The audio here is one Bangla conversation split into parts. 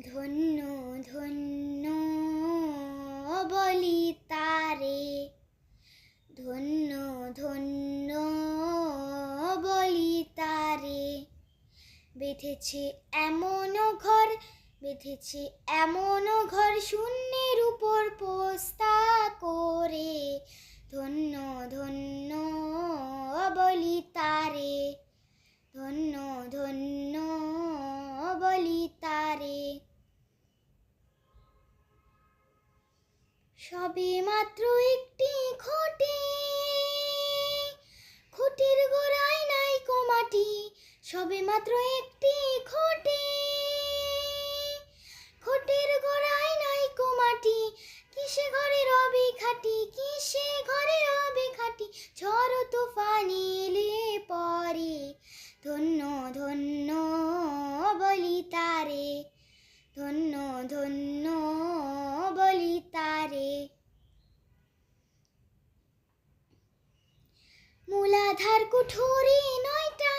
ধন্য ধন্য বলি তারে। ধন্য ধন্য বলি তারে। বেঁধেছে এমন ঘর, বেঁধেছে এমন ঘর শূন্যের উপর পোস্তা করে। ধন্য ধন্য বলি তারে। সবে মাত্র একটি খটে। খুঁটির গোড়ায় নাই কোমাটি সবে মাত্র একটি খটে। খটির গোড়ায় নাই কোমাটি কিসে ঘরে রবে খাটি, কিসে ঘরে রবে খাটি, ঝড় তুফান পরে। ধন্য ধন্য বলি তারে, ধন্য ধন্য বলি তারে মূলাধার কুঠুরি নয়টা।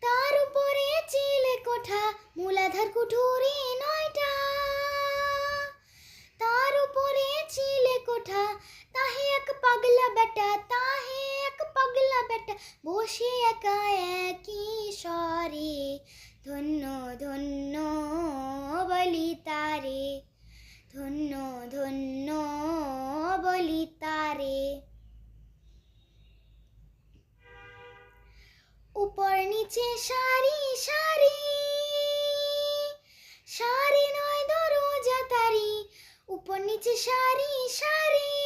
তার উপরে চিলে কোঠা মূলাধার কুঠুরি নয়টা। তার উপরে চিলে কোঠা, তাহে এক পাগলা বেটা, তাহে এক পাগলা বেটা, বসে একা একই স্বরে। ধন্য ধন্য বলি তারে, ধন্য ধন্য বলি নিচে সারি সারি। সারি নয় দরজা তারি উপর নিচে সারি সারি।